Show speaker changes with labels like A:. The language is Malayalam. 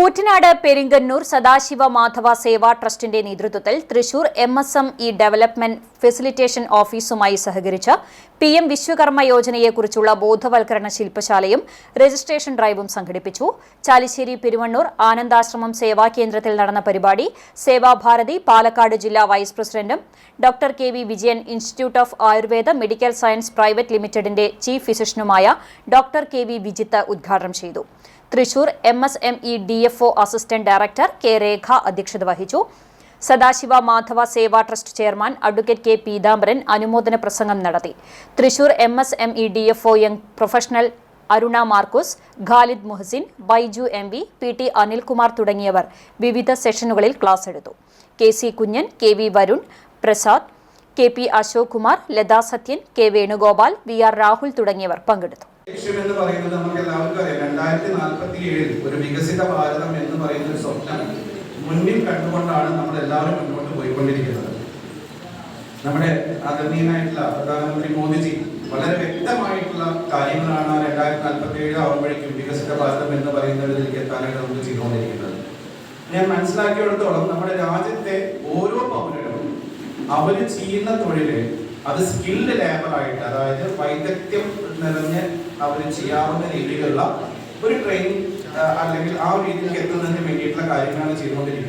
A: കൂറ്റനാട് പെരിങ്കന്നൂർ സദാശിവ മാധവ സേവാ ട്രസ്റ്റിന്റെ നേതൃത്വത്തിൽ Thrissur M S M E development facilitation ഓഫീസുമായി സഹകരിച്ച് പി എം വിശ്വകർമ്മ യോജനയെക്കുറിച്ചുള്ള ബോധവൽക്കരണ ശില്പശാലയും രജിസ്ട്രേഷൻ ഡ്രൈവും സംഘടിപ്പിച്ചു. ചാലിശ്ശേരി പെരുവണ്ണൂർ ആനന്ദാശ്രമം സേവാ കേന്ദ്രത്തിൽ നടന്ന പരിപാടി സേവാഭാരതി പാലക്കാട് ജില്ലാ വൈസ് പ്രസിഡന്റും doctor K. V. Vijayan institute of Ayurveda medical science private ലിമിറ്റഡിന്റെ ചീഫ് ഫിസിഷ്യനുമായ ഡോക്ടർ കെ. വി. വിജിത്ത് ഉദ്ഘാടനം ചെയ്തു. Thrissur M S M E D F O assistant director K Rekha അധ്യക്ഷത വഹിച്ചു. Sadashiva Madhava Seva trust chairman advocate K Peethambaran അനുമോദന പ്രസംഗം നടത്തി. Thrissur M S M E D F O young professional Aruna Markose Khalid Muhasin Baiju M V P T Anilkumar തുടങ്ങിയവർ വിവിധ സെഷനുകളിൽ ക്ലാസ് എടുത്തു. K C Kunjan K V Varun Prasad K P Ashok Kumar Latha Sathyan K Venugopal V R Rahul തുടങ്ങിയവർ പങ്കെടുത്തു.
B: രണ്ടായിരത്തി നാൽപ്പത്തി ഏഴിൽ ഒരു വികസിത ഭാരതം എന്ന് പറയുന്ന ഒരു സ്വപ്നം മുന്നിൽ കണ്ടുകൊണ്ടാണ് നമ്മൾ എല്ലാവരും മുന്നോട്ട് പോയിക്കൊണ്ടിരിക്കുന്നത്. നമ്മുടെ ആദരണീയനായിട്ടുള്ള പ്രധാനമന്ത്രി മോദിജി വളരെ വ്യക്തമായിട്ടുള്ള കാര്യങ്ങളാണ് രണ്ടായിരത്തി നാൽപ്പത്തി ഏഴ് ആവുമ്പോഴേക്കും വികസിത ഭാരതം എന്ന് പറയുന്നതിലേക്ക് എത്താനായിട്ട് നമുക്ക് ചെയ്തുകൊണ്ടിരിക്കുന്നത്. ഞാൻ മനസ്സിലാക്കിയിടത്തോളം നമ്മുടെ രാജ്യത്തെ ഓരോ പൗരനും അവർ ചെയ്യുന്ന തൊഴിൽ അത് സ്കിൽഡ് ലേബർ ആയിട്ട് അതായത് വൈദഗ്ധ്യം നിറഞ്ഞ് അവർ ചെയ്യാവുന്ന രീതിയിലുള്ള ഒരു ട്രെയിനിങ് അല്ലെങ്കിൽ ആ ഒരു രീതിയിലേക്ക് എത്തുന്നതിന് വേണ്ടിയിട്ടുള്ള കാര്യങ്ങളാണ് ചെയ്തുകൊണ്ടിരിക്കുന്നത്.